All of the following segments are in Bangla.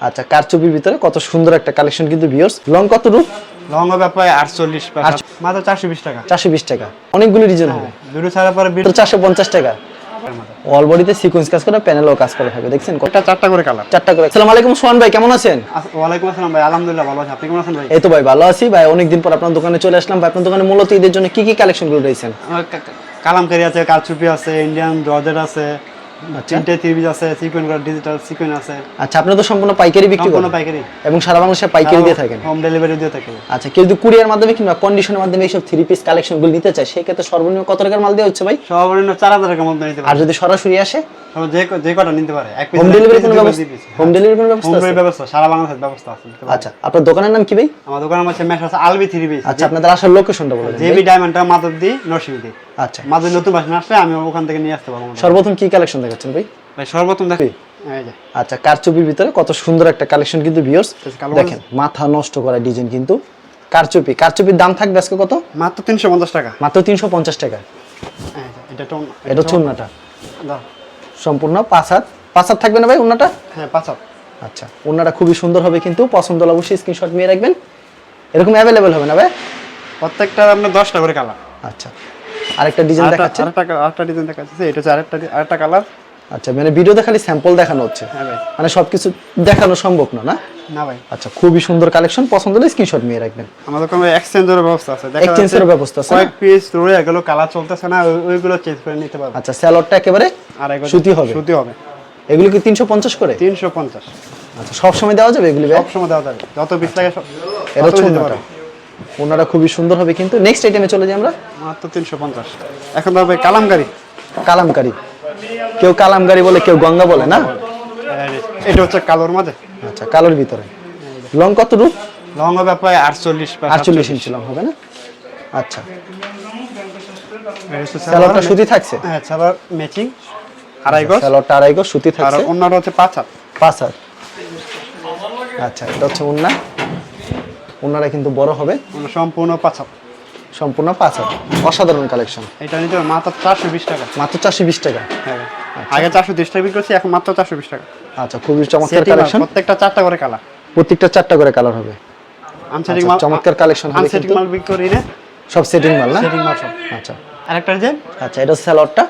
আচ্ছা কার কারচুপির ভিতরে? কত সুন্দর একটা কালেকশন কিন্তু ভিউয়ার্স লং কত রূপ? লং হবে প্রায় আটচল্লিশ মাত্র চারশো বিশ টাকা। চারশো বিশ টাকা। অনেকগুলো ডিজাইন হবে। দুটো ছাড়া পরে বিল চারশো পঞ্চাশ টাকা। অল বডিতে সিকোয়েন্স কাজ করে প্যানেলও কাজ করা থাকে দেখছেন কত? এটা চারটা করে কালার চারটা করে। আসসালামু আলাইকুম সোহান ভাই কেমন আছেন? ওয়ালাইকুম আসসালাম ভাই আলহামদুলিল্লাহ ভালো আছি। আপনি কেমন আছেন ভাই? এই তো ভাই ভালো আছি ভাই। অনেকদিন পর আপনার দোকানে চলে আসলাম ভাই। আপনার দোকানে মূলত ঈদের জন্য কি কি কালেকশনগুলো রয়েছেন আমার কা- কা- কালামকারি আছে কারচুপি আছে ইন্ডিয়ান জর্জেট আছে তিনটে আছে সিকুয়েন্স ডিজিটাল সিকুয়েন্স আছে। আচ্ছা আপনি তো সম্পূর্ণ পাইকারি বিক্রি করেন? পাইকারি। এবং সারা বাংলাদেশে পাইকারি দিয়ে থাকেন? হোম ডেলিভারি দিয়ে থাকি। আচ্ছা কেউ যদি কুরিয়ার মাধ্যমে কিংবা কন্ডিশনের মাধ্যমে এইসব থ্রি পিস নিতে চায় সেই ক্ষেত্রে সর্বনিম্ন কত টাকার মাল দেওয়া হচ্ছে ভাই? সর্বনিম্ন চার হাজার টাকার মধ্যে নিতে আর যদি সরাসরি আসে? যে যে কটা নিতে পারে এক হোম ডেলিভারি কোনো ব্যবস্থা হোম ডেলিভারি কোনো ব্যবস্থা আছে? ব্যবস্থা সারা বাংলাদেশের ব্যবস্থা আছে আচ্ছা আপনার দোকানের নাম কি ভাই? আমার দোকানের মেশ আছে আলবি থ্রি পিস আচ্ছা আপনাদের আসার লোকেশনটা বলে দেন জেবি ডায়মন্ডটা মাধবদি নরসিংদী। আচ্ছা। মাধব নতুন বাসন আসলে আমি ওখান থেকে নিয়ে আসতে পারব। সর্বপ্রথম কি কালেকশন দেখাচ্ছেন ভাই? ভাই সর্বপ্রথম দেখি আচ্ছা কারচুপির ভিতরে কত সুন্দর একটা কালেকশন কিন্তু ভিউয়ার্স দেখেন মাথা নষ্ট করা ডিজাইন কিন্তু কারচুপি। কারচুপির দাম থাকবে আজকে কত? মাত্র তিনশো পঞ্চাশ টাকা। মাত্র তিনশো পঞ্চাশ টাকা। এটা টোন এটা দাও। সম্পূর্ণ পাঁচ হাত। পাঁচ হাত থাকবে না ভাই উন্নাটা হ্যাঁ পাঁচ হাত। আচ্ছা উন্নাটা খুবই সুন্দর হবে কিন্তু। পছন্দ হলে অবশ্যই স্ক্রিনশট নিয়ে রাখবেন। এরকম অ্যাভেলেবেল হবে না ভাই? প্রত্যেকটা আপনার দশটা করে কালার আচ্ছা। আরেকটা ডিজাইন দেখাচ্ছে? আরেকটা আরেকটা ডিজাইন দেখাচ্ছে। এটা হচ্ছে আরেকটা আরেকটা কালার আচ্ছা মানে ভিডিওতে খালি স্যাম্পল দেখানো হচ্ছে। হ্যাঁ মানে সবকিছু দেখানো সম্ভব না না? না ভাই। আচ্ছা খুবই সুন্দর কালেকশন পছন্দ হলে স্ক্রিনশট নিয়ে রাখবেন। আমাদের কোনো এক্সচেঞ্জের ব্যবস্থা আছে। দেখা Exchange ব্যবস্থা আছে কয়েক পিস রয়ে গেল কালার চলতেছে না ওইগুলো চেঞ্জ করে নিতে আচ্ছা স্যালোডটা একেবারে আর সুতি হবে? সুতি হবে। এগুলো কি তিনশো পঞ্চাশ করে? তিনশো পঞ্চাশ। আচ্ছা সব সময় দেওয়া যাবে এগুলি সবসময় দেওয়া যাবে। যত পিস লাগে সব এটা ওনারা খুবই সুন্দর হবে কিন্তু নেক্সট আইটেমে চলে যাই আমরা। মাত্র তিনশো পঞ্চাশ। এখন ধরবে কালামকারি কালামকারি কেউ কালামকারি বলে কেউ গঙ্গা বলে না? এটা হচ্ছে কালোর মাঝে। আচ্ছা কালোর ভিতরে। লং কত রূপ লং হবে প্রায় আটচল্লিশ আটচল্লিশ ইঞ্চি লং হবে না? আচ্ছা। সুতি থাকছে? হ্যাঁ সালোয়ার ম্যাচিং আড়াই গজ। স্যালোডটা আড়াই গজ সুতি আর থাকছে? অন্যটা হচ্ছে পাঁচ হাত। পাঁচ হাত। আচ্ছা এটা হচ্ছে উন্না উন্নারা কিন্তু বড় হবে। সম্পূর্ণ পাঁচ হাত। সম্পূর্ণ পাঁচ হাত। অসাধারণ কালেকশন এটা নিতে হবে মাত্র চারশো বিশ টাকা। মাত্র চারশো বিশ টাকা। হ্যাঁ। আগে চারশো তিরিশ টাকা বিক্রি করছি এখন মাত্র চারশো বিশ টাকা। আচ্ছা খুবই চমৎকার কালেকশন প্রত্যেকটা চারটা করে কালার প্রত্যেকটা চারটা করে কালার হবে। আনসেটিং আচ্ছা, মাল চমৎকার কালেকশন হবে আনসেটিং মাল বিক্রি করি না। সব সেটিং মাল না? সেটিং মাল সব। আচ্ছা। আরেকটা যে? আচ্ছা এটা স্যালোডটা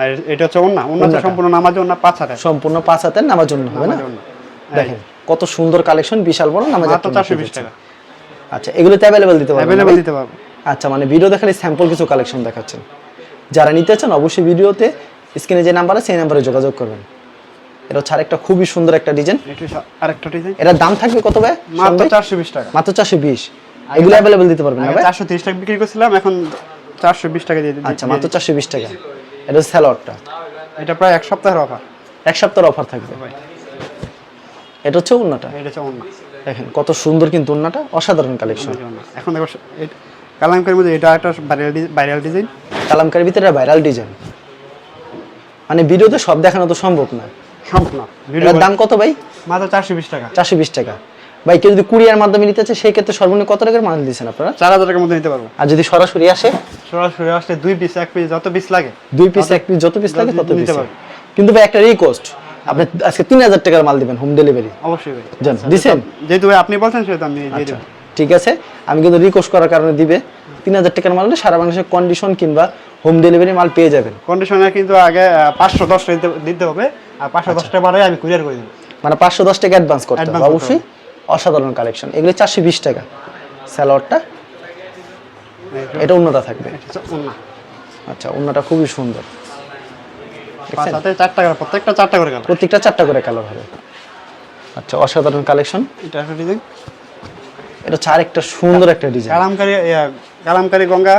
আর এটা হচ্ছে অন্য অন্য সম্পূর্ণ নামাজে অন্য পাঁচ হাতে। সম্পূর্ণ পাঁচ হাতের নামার জন্য হবে না? দেখেন কত সুন্দর কালেকশন বিশাল বড় নামাজ মাত্র চারশো বিশ টাকা। আচ্ছা এগুলোতে অ্যাভেলেবেল দিতে পারবেন অ্যাভেলেবেল দিতে পারব। আচ্ছা মানে ভিডিও দেখালে স্যাম্পল কিছু কালেকশন দেখাচ্ছেন। যারা নিতে চান অবশ্যই ভিডিওতে স্ক্রিনে যে নাম্বার আছে সেই নাম্বারে যোগাযোগ করবেন। এটা হচ্ছে আরেকটা খুবই সুন্দর একটা ডিজাইন এটা আরেকটা ডিজাইন এটার দাম থাকবে কত ভাই? মাত্র চারশো বিশ টাকা। মাত্র চারশো বিশ। এগুলো অ্যাভেলেবেল দিতে পারবেন না ভাই? চারশো তিরিশ টাকা বিক্রি করছিলাম এখন চারশো বিশ টাকা দিয়ে দিই আচ্ছা মাত্র চারশো বিশ টাকা। এটা হচ্ছে স্যালোডটা এটা প্রায় এক সপ্তাহের অফার এক সপ্তাহের অফার থাকবে। এটা হচ্ছে উন্নাটা এটা হচ্ছে অন্য দেখেন কত সুন্দর কিন্তু উন্নাটা অসাধারণ কালেকশন এখন দেখো কালামকারির মধ্যে এটা একটা ভাইরাল ভাইরাল ডিজাইন কালামকারির ভিতরে ভাইরাল ডিজাইন মানে ভিডিওতে সব দেখানো তো সম্ভব না। ভিডিও এটার দাম কত ভাই? মাত্র চারশো বিশ টাকা। চারশো বিশ টাকা। ভাই কেউ যদি কুরিয়ার মাধ্যমে নিতে চায় সেই ক্ষেত্রে সর্বনিম্ন কত টাকার মাল দিচ্ছেন আপনারা? চার হাজার টাকার মধ্যে নিতে পারব। আর যদি সরাসরি আসে? সরাসরি আসলে দুই পিস এক পিস যত পিস লাগে দুই পিস এক পিস যত পিস লাগে তত নিতে পিস কিন্তু ভাই একটা রিকোয়েস্ট আপনি আজকে তিন হাজার টাকার মাল দিবেন হোম ডেলিভারি অবশ্যই ভাই। জান দিছেন? যেহেতু আপনি বলছেন সেহেতু আমি আচ্ছা ঠিক আছে। আমি কিন্তু রিকোয়েস্ট করার কারণে দিবে। তিন হাজার টাকার মাল সারা বাংলাদেশের কন্ডিশন কিংবা হোম ডেলিভারি মাল পেয়ে যাবেন। কন্ডিশনে কিন্তু আগে পাঁচশো দশ দিতে- হবে। আর পাঁচশো দশ টাকা আমি কুরিয়ার করে দেবো। মানে পাঁচশো দশ টাকা অ্যাডভান্স করতে হবে অবশ্যই। অসাধারণ কালেকশন এগুলো চারশো বিশ টাকা। স্যালোয়ারটা এটা অন্যটা থাকবে। আচ্ছা অন্যটা খুবই সুন্দর। প্রত্যেকটা চারটা করে গেল প্রত্যেকটা চারটা করে কালার হবে। আচ্ছা অসাধারণ কালেকশন। এটা একটা ডিজাইন এটা হচ্ছে আরেকটা সুন্দর একটা ডিজাইন কালামকারি কালামকারি গঙ্গা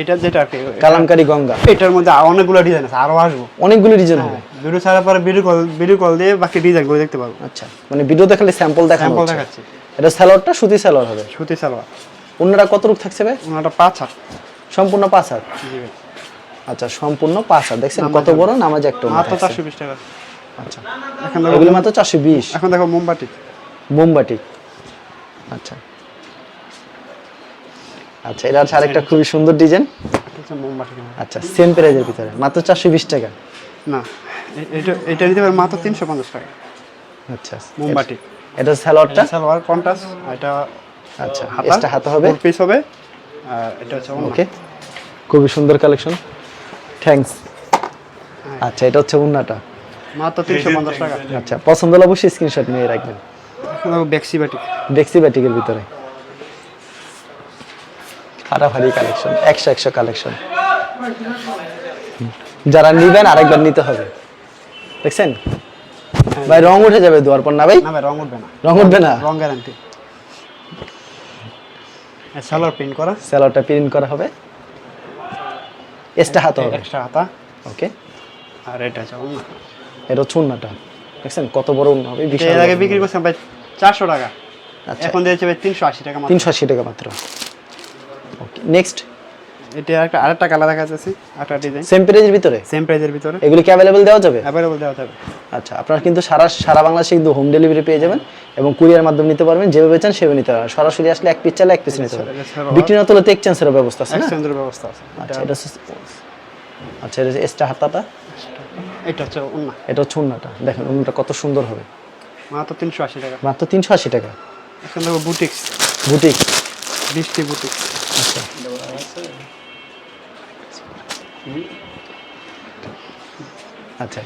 এটা যেটা আর কালামকারি গঙ্গা। এটার মধ্যে অনেকগুলো ডিজাইন আছে আরও আসব। অনেকগুলো ডিজাইন হবে। ভিডিও ছাড়া পরে ভিডিও কল ভিডিও কল দিয়ে বাকি ডিজাইন করে দেখতে পারব। আচ্ছা মানে ভিডিও দেখালে স্যাম্পল দেখানো স্যাম্পল দেখাচ্ছি। এটা স্যালোয়ারটা সুতি স্যালোয়ার হবে। সুতি সালোয়ার। অন্যরা কত রূপ থাকছে ভাই? ওনাটা পাঁচ হাত। সম্পূর্ণ পাঁচ হাত। জি ভাই। আচ্ছা সম্পূর্ণ পাঁচ হাত দেখছেন কত বড় নামাজ একটা মাত্র। চারশো বিশ টাকা। আচ্ছা। এখন দেখো এগুলো মাত্র চারশো বিশ। এখন দেখো মোমবাতি। মোমবাটি আচ্ছা। আচ্ছা এটা হচ্ছে আরেকটা খুবই সুন্দর ডিজাইন। আচ্ছা সেম প্রাইজের ভিতরে। মাত্র চারশো বিশ টাকা। না এটা এটা নিতে পারে মাত্র তিনশো পঞ্চাশ টাকা। আচ্ছা মোমবাটি এটা স্যালোয়ারটা সালোয়ার কন্টাস এটা আচ্ছা এক্সট্রা হাতে হবে? পিস হবে। আর এটা হচ্ছে ওকে ওকে। খুবই সুন্দর কালেকশন থ্যাঙ্কস আচ্ছা এটা হচ্ছে উন্নাটা। মাত্র তিনশো পঞ্চাশ টাকা। আচ্ছা পছন্দ হলে অবশ্যই স্ক্রিনশট নিয়ে রাখবেন। বেক্সি বাটি দেখছি ব্যাটিকের ভিতরে। হারাহারি কালেকশন একশো একশো কালেকশন যারা নিবেন আরেকবার নিতে হবে। দেখছেন? ভাই রং উঠে যাবে দুয়ার পর না ভাই? না রং উঠবে না। রং উঠবে না? রং গ্যারান্টি সালোয়ার প্রিন্ট করা। স্যালোয়ারটা প্রিন্ট করা হবে। এক্সট্রা হাতে হবে। এক্সট্রা হাতা। ওকে আর এটা হচ্ছে অন্য এটা হচ্ছে উন্নাটা দেখছেন কত বড় উন্না হবে বিশাল আগে বিক্রি করছিলাম ভাই চারশো টাকা। আচ্ছা। এখন দিয়েছে ভাই তিনশো আশি টাকা। তিনশো আশি টাকা মাত্র। ওকে নেক্সট এটা একটা আরেকটা কালার দেখা যাচ্ছে একটা ডিজাইন সেম প্রাইজের ভিতরে? সেম প্রাইজের ভিতরে। এগুলি কি অ্যাভেলেবল দেওয়া যাবে? অ্যাভেলেবল দেওয়া যাবে। আচ্ছা আপনারা কিন্তু সারা সারা বাংলাদেশে কিন্তু হোম ডেলিভারি পেয়ে যাবেন। এবং কুরিয়ার মাধ্যমে নিতে পারবেন যেভাবে চান সেভাবে নিতে পারবেন। সরাসরি আসলে এক পিস চালে এক পিস নিতে পারবেন। বিক্রি না তুলে তো এক্সচেঞ্জের ব্যবস্থা আছে এক্সচেঞ্জের ব্যবস্থা আছে। আচ্ছা এটা আচ্ছা এটা এক্সট্রা হাতাটা। এটা হচ্ছে অন্য এটা হচ্ছে উন্নাটা। দেখেন উন্নাটা কত সুন্দর হবে। মাত্র তিনশো আশি টাকা। মাত্র তিনশো আশি টাকা। এখন দেখো বুটিক্স বুটিক বৃষ্টি বুটিক্স আচ্ছা। আচ্ছা।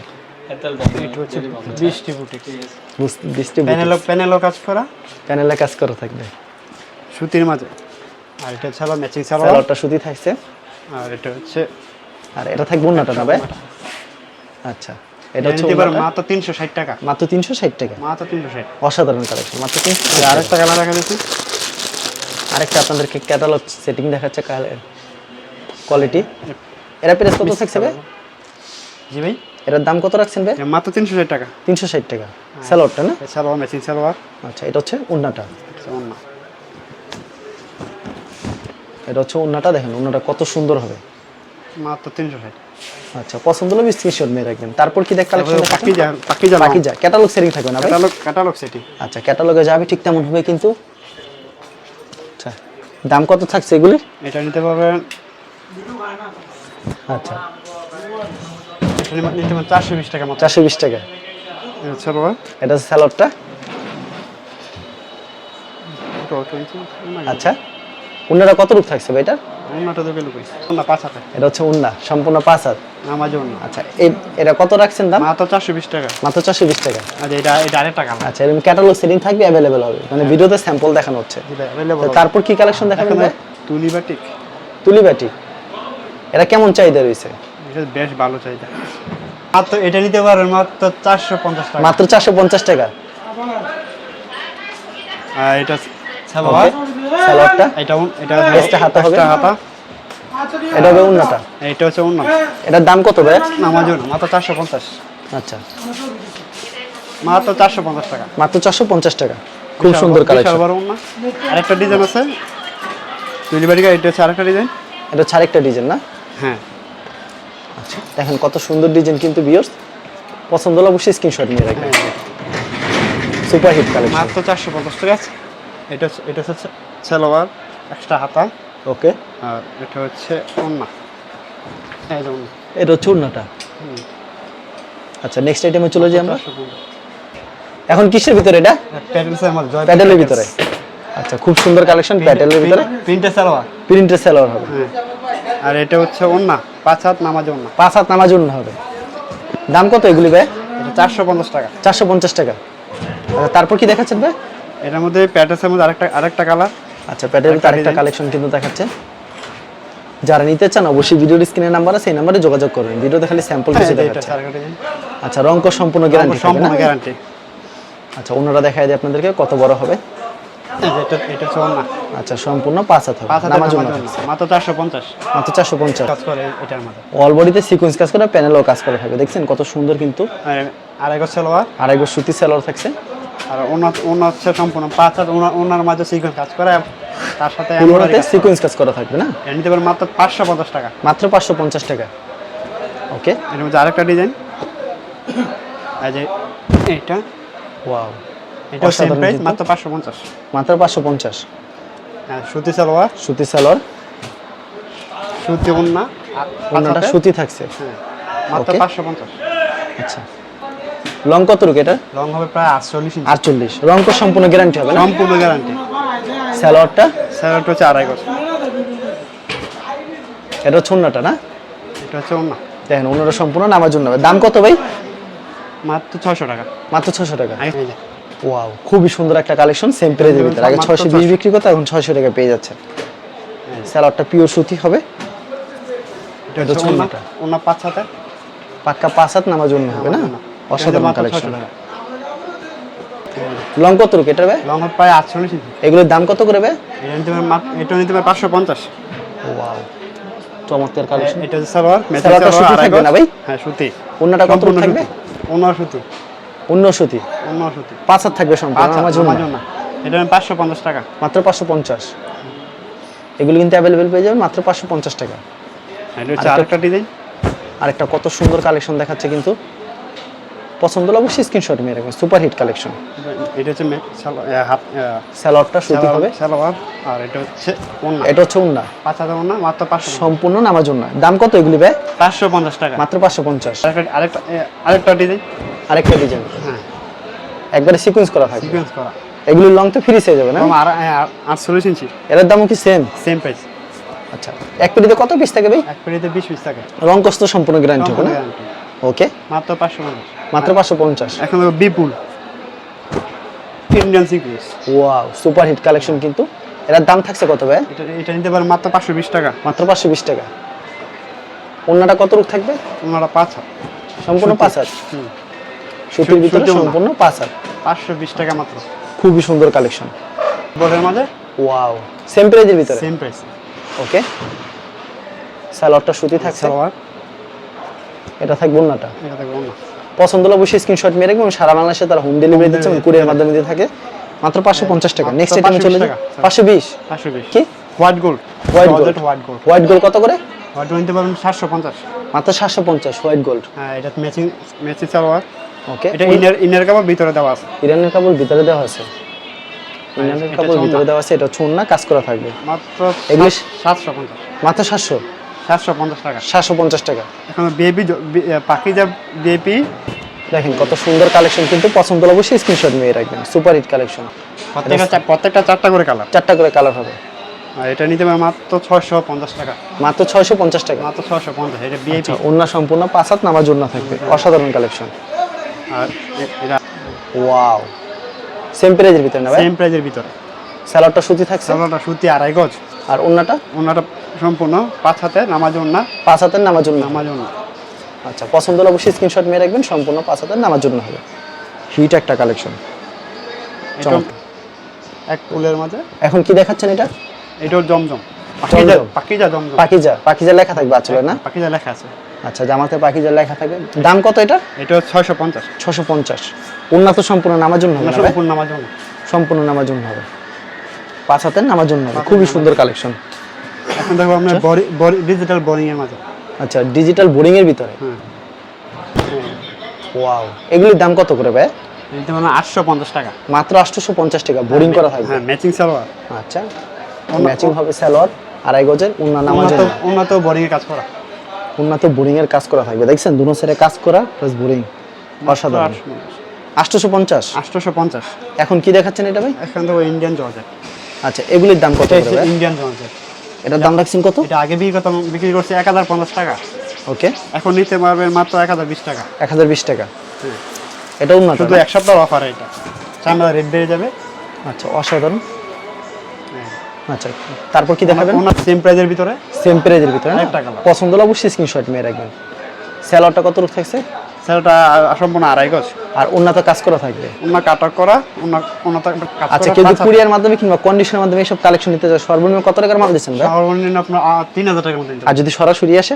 প্যানেলও কাজ করা? প্যানেলে কাজ করা থাকবে। সুতির মাঝে। আর এটা ছাড়া ম্যাচিং সালোয়ার সুতি থাকছে। আর এটা হচ্ছে আর এটা থাকবে উন্নাটা না ভাই? আচ্ছা। এটা হচ্ছে পারো মাত্র তিনশো ষাট টাকা। মাত্র তিনশো ষাট টাকা? মাত্র তিনশো ষাট। অসাধারণ কালেকশন মাত্র আর আরেকটা কালার দেখা যাচ্ছে আরেকটা আপনাদেরকে ক্যাটালগ সেটিং দেখাচ্ছে কোয়ালিটি এরা প্রাইস কত থাকছে ভাই? জি ভাই? এটার দাম কত রাখছেন ভাই? মাত্র তিনশো ষাট টাকা। তিনশো ষাট টাকা। স্যালোয়ারটা না? সালোয়ার ম্যাচিং সালোয়ার। আচ্ছা এটা হচ্ছে উন্নাটা এটা এটা হচ্ছে উন্নাটা দেখেন উন্নাটা কত সুন্দর হবে। মাত্র তিনশো ষাট। আচ্ছা পছন্দ হলে স্ক্রিনশট নিয়ে রাখবেন। তারপর কি দেখ কালেকশন পাখি যা পাখি যা বাকি যা ক্যাটালগ সেটিং থাকবে না ক্যাটালগ ক্যাটালগ সেটি আচ্ছা ক্যাটালগে যাবে ঠিক তেমন হবে কিন্তু। আচ্ছা দাম কত থাকছে এগুলি এটা নিতে পারবেন আচ্ছা। নিতে চারশো বিশ টাকা মাত্র চারশো বিশ টাকা। এটা সালোয়ার এটা হচ্ছে স্যালোডটা? আচ্ছা। উন্নাটা কত রূপ থাকছে ভাই এটা? অন্যটা দেবে লুকাই অন্য পাঁচ হাতে। এটা হচ্ছে উন্না সম্পূর্ণ পাঁচ হাত। নামাজে অন্য আচ্ছা এটা কত রাখছেন দাম? মাত্র চারশো বিশ টাকা। মাত্র চারশো বিশ টাকা। আর এটা এটা আরেকটা কালার আচ্ছা এরকম ক্যাটালগ সেটিং থাকবে অ্যাভেলেবেল হবে। মানে ভিডিওতে স্যাম্পল দেখানো হচ্ছে। তারপর কি কালেকশন দেখাবেন ভাই? তুলি বাটিক। তুলি বাটি। এটা কেমন চাহিদা রয়েছে? এটা বেশ ভালো চাহিদা মাত্র এটা নিতে পারবেন মাত্র চারশো পঞ্চাশ টাকা। মাত্র চারশো পঞ্চাশ টাকা। আর এটা সালোয়ার? স্যালোয়ারটা এটা এটা হাতা হবে? হাতা। এটা হবে উন্নাটা এটা হচ্ছে অন্য এটার দাম কত ভাই নামাজে অন্য মাত্র চারশো পঞ্চাশ। আচ্ছা। মাত্র চারশো পঞ্চাশ টাকা। মাত্র চারশো পঞ্চাশ টাকা। খুব সুন্দর কালেকশন আরেকটা ডিজাইন আছে। এটা হচ্ছে আরেকটা ডিজাইন এটা হচ্ছে আরেকটা ডিজাইন না? হ্যাঁ। আচ্ছা। দেখেন কত সুন্দর ডিজাইন কিন্তু বিয়র্স পছন্দ হলে অবশ্যই স্ক্রিনশট নিয়ে রাখবেন। সুপার হিট কালেকশন মাত্র চারশো পঞ্চাশ টাকা আছে। এটা এটা হচ্ছে সালোয়ার এক্সট্রা হাতা। ওকে আর এটা হচ্ছে অন্য এই যে ওন্না। এটা হচ্ছে উন্নাটা আচ্ছা নেক্সট আইটেমে চলে যাই আমরা। এখন কিসের ভিতরে এটা? প্যাটেলসের মধ্যে জয় প্যাডেলের ভিতরে। আচ্ছা খুব সুন্দর কালেকশন প্যাডেলের ভিতরে। প্রিন্টে সালোয়ার। প্রিন্টের সালোয়ার হবে। হ্যাঁ। আর এটা হচ্ছে অন্য পাঁচ হাত নামাজে অন্য পাঁচ হাত নামাজ উন্না হবে। দাম কত এগুলি ভাই? চারশো পঞ্চাশ টাকা। চারশো পঞ্চাশ টাকা। আচ্ছা তারপর কি দেখাচ্ছেন ভাই? এটার মধ্যে প্যাটেলসের মধ্যে আরেকটা আরেকটা কালার। আচ্ছা প্যাডেল আরেকটা আরেকটা। কালেকশন কিন্তু দেখাচ্ছে যারা নিতে চান অবশ্যই ভিডিওর স্ক্রিনের নাম্বার আছে এই নাম্বারে যোগাযোগ করবেন। ভিডিওতে খালি স্যাম্পল কিছু দেখাচ্ছে। আচ্ছা রঙ সম্পূর্ণ গ্যারান্টি সম্পূর্ণ গ্যারান্টি আচ্ছা অন্যরা দেখায় দেয় আপনাদেরকে কত বড় হবে। এটা এটা আচ্ছা সম্পূর্ণ পাঁচ হাত মাত্র চারশো পঞ্চাশ। মাত্র চারশো পঞ্চাশ। কাজ করে এটার মধ্যে অল বডিতে সিকোয়েন্স কাজ করে প্যানেলও কাজ করে থাকবে। দেখছেন কত সুন্দর কিন্তু। আর আরেক সালোয়ার আর একবার সুতি থাকছে। আর অন্য হচ্ছে সম্পূর্ণ পাঁচ হাত ওনার ওনার মাঝে সিকোয়েন্স কাজ করে তার সাথে পুরোটাতে সিকোয়েন্স কাজ করা। থাকবে না? এটা নিতে পারেন মাত্র পাঁচশো পঞ্চাশ টাকা। মাত্র পাঁচশো পঞ্চাশ টাকা। ওকে এর মধ্যে আরেকটা ডিজাইন এই যে এইটা ওয়াও এটা সেম প্রাইস মাত্র পাঁচশো পঞ্চাশ। মাত্র পাঁচশো পঞ্চাশ। হ্যাঁ সুতি সালোয়ার। সুতি সেলর সুতি ওন্না সুতি থাকছে। হ্যাঁ মাত্র আচ্ছা। লং কত রুক এটা? লং হবে প্রায় আটচল্লিশ ইঞ্চি। আটচল্লিশ। রং তো সম্পূর্ণ গ্যারান্টি হবে সম্পূর্ণ গ্যারান্টি স্যালোয়ারটা স্যালাডটা হচ্ছে আড়াই গজ এটা হচ্ছে অন্যটা না? এটা হচ্ছে অন্য দেখেন অন্যটা সম্পূর্ণ নামার জন্য দাম কত ভাই? মাত্র ছশো টাকা। মাত্র ছশো টাকা। ওয়াও খুবই সুন্দর একটা কালেকশন সেম প্রাইজের ভিতরে। আগে মাত্র ছয়শো বিশ বিক্রি করতে এখন ছয়শো টাকা পেয়ে যাচ্ছে। স্যালাডটা পিওর সুতি হবে। এটা হচ্ছে অন্যটা। অন্য পাঁচ সাথে পাক্কা পাঁচ হাত নামার জন্য হবে না? অসাধারণ কালেকশন লং কত রুক এটা ভাই? লং প্রায় আটচল্লিশ ইঞ্চি। এগুলোর দাম কত করে ভাই? এটা নিতে মাত্র- এটা নিতে পাঁচশো পঞ্চাশ। ওয়াও চমৎকার কালেকশন এটা হচ্ছে সালোয়ার সালোয়ারটা সালোয়ার থাকবে না ভাই? হ্যাঁ সুতি। অন্যটা কত থাকবে। অন্য সুতি। অন্য সুতি পাঁচ হাত থাকবে সম্পূর্ণ আমার জন্য। এটা পাঁচশো পঞ্চাশ টাকা। মাত্র পাঁচশো পঞ্চাশ। এগুলো কিন্তু অ্যাভেলেবেল পেয়ে যাবেন মাত্র পাঁচশো পঞ্চাশ টাকা। আরেকটা- আরেকটা ডিজাইন আরেকটা কত সুন্দর কালেকশন দেখাচ্ছে কিন্তু। পছন্দ হলে অবশ্যই স্ক্রিনশট নিয়ে রাখবেন সুপার হিট কালেকশন এটা হচ্ছে স্যালোয়ারটা সুতি হবে। সালোয়ার আর এটা হচ্ছে অন্য এটা হচ্ছে উন্না পাঁচ হাজার অন্য মাত্র পাঁচশো সম্পূর্ণ নামার জন্য দাম কত এগুলি ভাই? পাঁচশো পঞ্চাশ টাকা। মাত্র পাঁচশো পঞ্চাশ। আরেকটা আরেকটা আরেকটা ডিজাইন আরেকটা ডিজাইন হ্যাঁ। একবারে সিকোয়েন্স করা থাকে সিকোয়েন্স করা। এগুলির লং তো ফ্রি হয়ে যাবে না? আর আর- আটচল্লিশ ইঞ্চি। এর দামও কি সেম সেম প্রাইস আচ্ছা। এক পেটিতে কত পিস থাকে ভাই? এক পেটিতে বিশ পিস থাকে। রং কষ্ট সম্পূর্ণ গ্যারান্টি হবে না? ওকে? মাত্র পাঁচশো পঞ্চাশ। মাত্র পাঁচশো পঞ্চাশ। এখন দেখো Bipul. Indian sequence wow super hit collection কিন্তু। এর দাম থাকছে কত ভাই? এটা এটা নিতে পারেন মাত্র পাঁচশো বিশ টাকা। মাত্র পাঁচশো বিশ টাকা। অন্যটা কত রূপ থাকবে? ওনারা পাঁচ হাত। সম্পূর্ণ পাঁচ হাত? হুম। সুতির সুতি- ভিতরে সম্পূর্ণ পাঁচ হাত। পাঁচশো বিশ টাকা মাত্র। খুবই সুন্দর কালেকশন। বোর্ডের মাঝে? ওয়াও সেম প্রাইজের ভিতরে? Same price okay. স্যালোয়ারটা সুতি থাকছে? সালোয়ার। এটা থাকবে অন্যটা এটা? পছন্দ হলে অবশ্যই স্ক্রিনশট মেরে রাখবেন সারা বাংলাদেশে তারা হোম ডেলিভারি দিচ্ছে এবং কুরিয়ার মাধ্যমে দিয়ে থাকে। মাত্র পাঁচশো পঞ্চাশ টাকা। নেক্সট আইটেমে চলে যাই। টাকা। পাঁচশো বিশ? পাঁচশো বিশ। কি? White gold white gold white gold white gold কত করে? হোয়াইট গোল্ড নিতে পারবেন সাতশো পঞ্চাশ। মাত্র সাতশো পঞ্চাশ হোয়াইট গোল্ড হ্যাঁ এটা ম্যাচিং ম্যাচিং সালোয়ার। ওকে এটা ইনার ইনার কাপড় ভিতরে দেওয়া আছে। ইরানের কাপড় ভিতরে দেওয়া আছে। ইরানের এটা কাপড় ভিতরে দেওয়া আছে এটা চুন না কাজ করা থাকবে। মাত্র এগুলো সাতশো পঞ্চাশ। মাত্র সাতশো? সাতশো পঞ্চাশ টাকা। সাতশো পঞ্চাশ টাকা। এখন বেবি পাখি যা বেবি দেখেন কত সুন্দর কালেকশন কিন্তু পছন্দ হলে অবশ্যই স্ক্রিনশট নিয়ে রাখবেন সুপার হিট কালেকশন। প্রত্যেকটা প্রত্যেকটা চারটা করে কালার চারটা করে কালার হবে। আর এটা নিতে পারেন মাত্র ছয়শো পঞ্চাশ টাকা। মাত্র ছয়শো পঞ্চাশ টাকা। মাত্র ছয়শো পঞ্চাশ এটা বিএপি আচ্ছা অন্য সম্পূর্ণ পাঁচ হাত নামার জন্য থাকবে অসাধারণ কালেকশন। আর এটা ওয়াও সেম প্রাইজের ভিতরে না ভাই? সেম প্রাইজের ভিতরে। স্যালাডটা সুতি থাকছে? সালোয়ারটা সুতি আড়াই গজ। আর অন্যটা ওনাটা সম্পূর্ণ পাঁচ হাতে নামাজ না পাঁচ হাতের নামাজ জন্য নামাজ না আচ্ছা পছন্দ হলে অবশ্যই স্ক্রিনশট মেরে রাখবেন সম্পূর্ণ পাঁচ হাতের নামাজ জন্য হবে। হিট একটা কালেকশন এক ফুলের মাঝে। এখন কি দেখাচ্ছেন এটা? এটাও জমজম। জমজম। পাখিজা জমজম। পাকিজা পাকিজা লেখা থাকবে আচলে না? পাখিজা লেখা আছে। আচ্ছা জামাতে পাকিজা লেখা থাকবে। দাম কত এটা এটা ছয়শো পঞ্চাশ। ছশো পঞ্চাশ। উন্নত সম্পূর্ণ নামার জন্য সম্পূর্ণ নামাজ না সম্পূর্ণ নামার জন্য হবে। পাঁচ হাতের নামার জন্য। খুবই সুন্দর কালেকশন এখন দেখো বডি ডিজিটাল বোরিং এর মাঝে। আচ্ছা ডিজিটাল বোর্ডিং এর ভিতরে? হ্যাঁ। ওয়াও এগুলির দাম কত করে ভাই? নিতে মানে আটশো পঞ্চাশ টাকা। মাত্র আটশোশো পঞ্চাশ টাকা বোরিং করা থাকবে। হ্যাঁ ম্যাচিং সালোয়ার। আচ্ছা ম্যাচিং হবে সালোয়ার আড়াই গজের উন্না নামাজ উন্নত উন্নত বোরিং এর কাজ করা। উন্নত বোর্ডিং এর কাজ করা থাকবে। দেখছেন দুনো সেরে কাজ করা প্লাস বোর্ডিং অসাধারণ। আটশোশো পঞ্চাশ? আটশোশো পঞ্চাশ। এখন কি দেখাচ্ছেন এটা ভাই? এখন দেখো ইন্ডিয়ান জর্জেট আচ্ছা এগুলির দাম কত ইন্ডিয়ান জর্জেট এটার দাম রাখছেন কত? এটা আগে বিক্রি করতাম বিক্রি করছি এক হাজার পঞ্চাশ টাকা। ওকে। এখন নিতে পারবেন মাত্র এক হাজার বিশ টাকা। এক হাজার বিশ টাকা। হ্যাঁ। এটা উন্নত শুধু এক সপ্তাহ অফার এটা। চামড়া রেট বেড়ে যাবে। আচ্ছা অসাধারণ। আচ্ছা তারপর কি দেখাবেন? ওনার সেম প্রাইজের ভিতরে। সেম প্রাইজের ভিতরে? একটা colour। পছন্দ হলে অবশ্যই স্ক্রিনশট মেয়ে রাখবেন। স্যালোয়ারটা কত রূপ থাকছে? সেটা সম্পূর্ণ আড়াই গজ। আর উন্নত কাজ করা থাকবে? ওনার কাটা করা কাজ আচ্ছা কেউ। কুরিয়ার মাধ্যমে কিংবা কন্ডিশনের মাধ্যমে এইসব কালেকশন নিতে চায় সর্বনিম্ন কত টাকার মাল দিচ্ছেন ভাই? সর্বনিম্ন আপনার আহ, তিন হাজার টাকার মতো নিতে আর যদি সরাসরি আসে?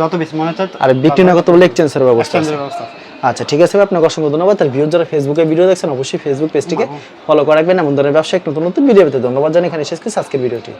যত বেশি মনে হচ্ছে আর বিক্রি না করতে বলে এক্সচেঞ্জের ব্যবস্থা। আচ্ছা ঠিক আছে ভাই আপনাকে অসংখ্য ধন্যবাদ। আর যারা ফেসবুকে ভিডিও দেখছেন অবশ্যই ফেসবুক পেজটিকে ফলো করে রাখবেন। এমন ধরনের ব্যবসায়িক নতুন নতুন ভিডিও পেতে ধন্যবাদ জানাই। এখানে শেষ করছি আজকের ভিডিওটি।